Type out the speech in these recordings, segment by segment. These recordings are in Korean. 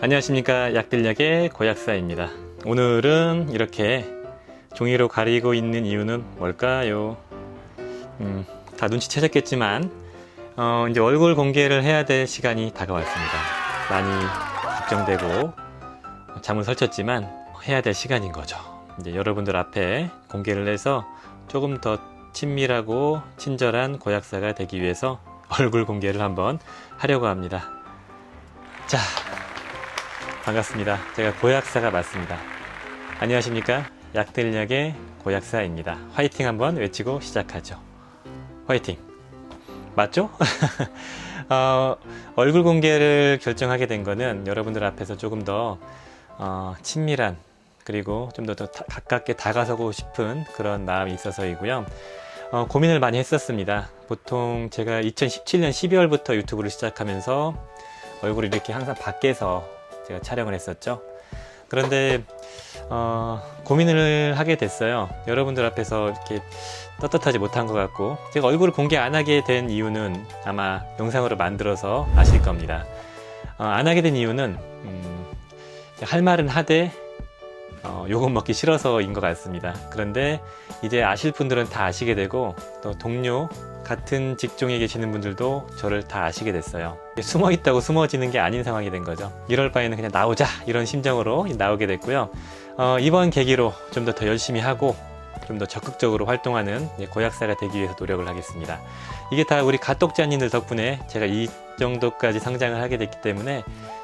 안녕하십니까. 약들약의 고약사입니다. 오늘은 이렇게 종이로 가리고 있는 이유는 뭘까요? 음, 다 눈치채셨겠지만 어, 이제 얼굴 공개를 해야 될 시간이 다가왔습니다. 많이 걱정되고 잠을 설쳤지만 해야 될 시간인 거죠. 이제 여러분들 앞에 공개를 해서 조금 더 친밀하고 친절한 고약사가 되기 위해서 얼굴 공개를 한번 하려고 합니다. 자 반갑습니다. 제가 고약사가 맞습니다. 안녕하십니까? 약들약의 고약사입니다. 화이팅 한번 외치고 시작하죠. 화이팅. 맞죠? 어, 얼굴 공개를 결정하게 된 거는 여러분들 앞에서 조금 더 어, 친밀한 그리고 좀 더 가깝게 다가서고 싶은 그런 마음이 있어서이고요. 어, 고민을 많이 했었습니다. 보통 제가 2017년 12월부터 유튜브를 시작하면서 얼굴이 이렇게 항상 밖에서 제가 촬영을 했었죠. 그런데 어, 고민을 하게 됐어요. 여러분들 앞에서 이렇게 떳떳하지 못한 것 같고 제가 얼굴을 공개 안 하게 된 이유는 아마 영상으로 만들어서 아실 겁니다. 어, 안 하게 된 이유는 음, 할 말은 하되 어, 욕은 먹기 싫어서인 것 같습니다. 그런데 이제 아실 분들은 다 아시게 되고 또 동료 같은 직종에 계시는 분들도 저를 다 아시게 됐어요. 숨어 있다고 숨어지는 게 아닌 상황이 된 거죠. 이럴 바에는 그냥 나오자 이런 심정으로 나오게 됐고요. 어, 이번 계기로 좀 더 더 열심히 하고 좀 더 적극적으로 활동하는 고약사가 되기 위해서 노력을 하겠습니다. 이게 다 우리 가독자님들 덕분에 제가 이 정도까지 성장을 하게 됐기 때문에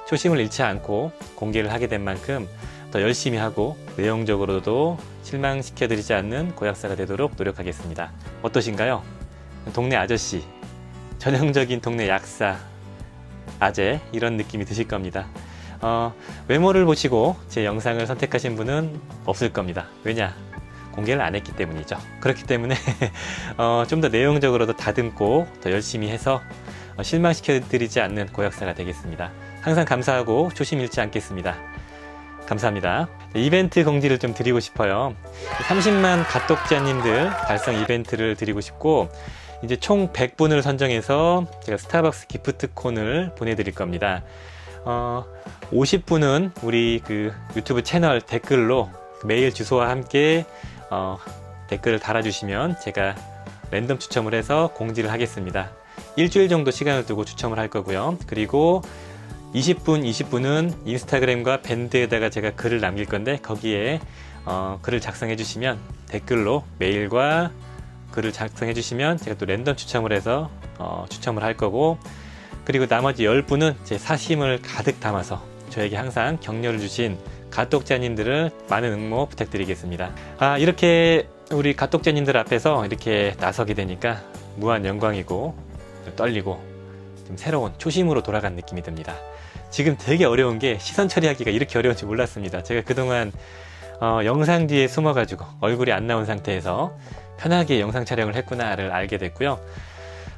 초심을 잃지 않고 공개를 하게 된 만큼 더 열심히 하고 내용적으로도 실망시켜드리지 않는 고약사가 되도록 노력하겠습니다. 어떠신가요? 동네 아저씨, 전형적인 동네 약사, 아재 이런 느낌이 드실 겁니다. 어, 외모를 보시고 제 영상을 선택하신 분은 없을 겁니다. 왜냐? 공개를 안 했기 때문이죠. 그렇기 때문에 어, 좀 더 내용적으로도 다듬고 더 열심히 해서 어, 실망시켜드리지 않는 고약사가 되겠습니다. 항상 감사하고 초심 잃지 않겠습니다. 감사합니다. 이벤트 공지를 좀 드리고 싶어요. 30만 가독자님들 달성 이벤트를 드리고 싶고 이제 총 100분을 선정해서 제가 스타벅스 기프트콘을 보내드릴 겁니다. 어, 50분은 우리 그 유튜브 채널 댓글로 메일 주소와 함께 어, 댓글을 달아주시면 제가 랜덤 추첨을 해서 공지를 하겠습니다. 일주일 정도 시간을 두고 추첨을 할 거고요. 그리고 20분, 20분은 인스타그램과 밴드에다가 제가 글을 남길 건데 거기에 어, 글을 작성해 주시면 댓글로 메일과 글을 작성해 주시면 제가 또 랜덤 추첨을 해서 어, 추첨을 할 거고 그리고 나머지 10분은 제 사심을 가득 담아서 저에게 항상 격려를 주신 가독자님들을 많은 응모 부탁드리겠습니다. 아, 이렇게 우리 가독자님들 앞에서 이렇게 나서게 되니까 무한 영광이고 떨리고 좀 새로운 초심으로 돌아간 느낌이 듭니다. 지금 되게 어려운 게 시선 처리하기가 이렇게 어려운지 몰랐습니다. 제가 그동안 어, 영상 뒤에 숨어가지고 얼굴이 안 나온 상태에서 편하게 영상 촬영을 했구나를 알게 됐고요.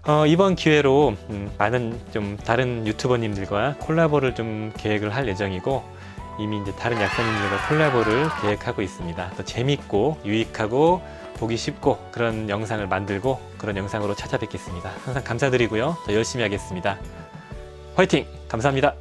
어, 이번 기회로 음, 많은 좀 다른 유튜버님들과 콜라보를 좀 계획을 할 예정이고 이미 이제 다른 약사님들과 콜라보를 계획하고 있습니다. 더 재밌고 유익하고 보기 쉽고 그런 영상을 만들고 그런 영상으로 찾아뵙겠습니다. 항상 감사드리고요. 더 열심히 하겠습니다. 화이팅! 감사합니다.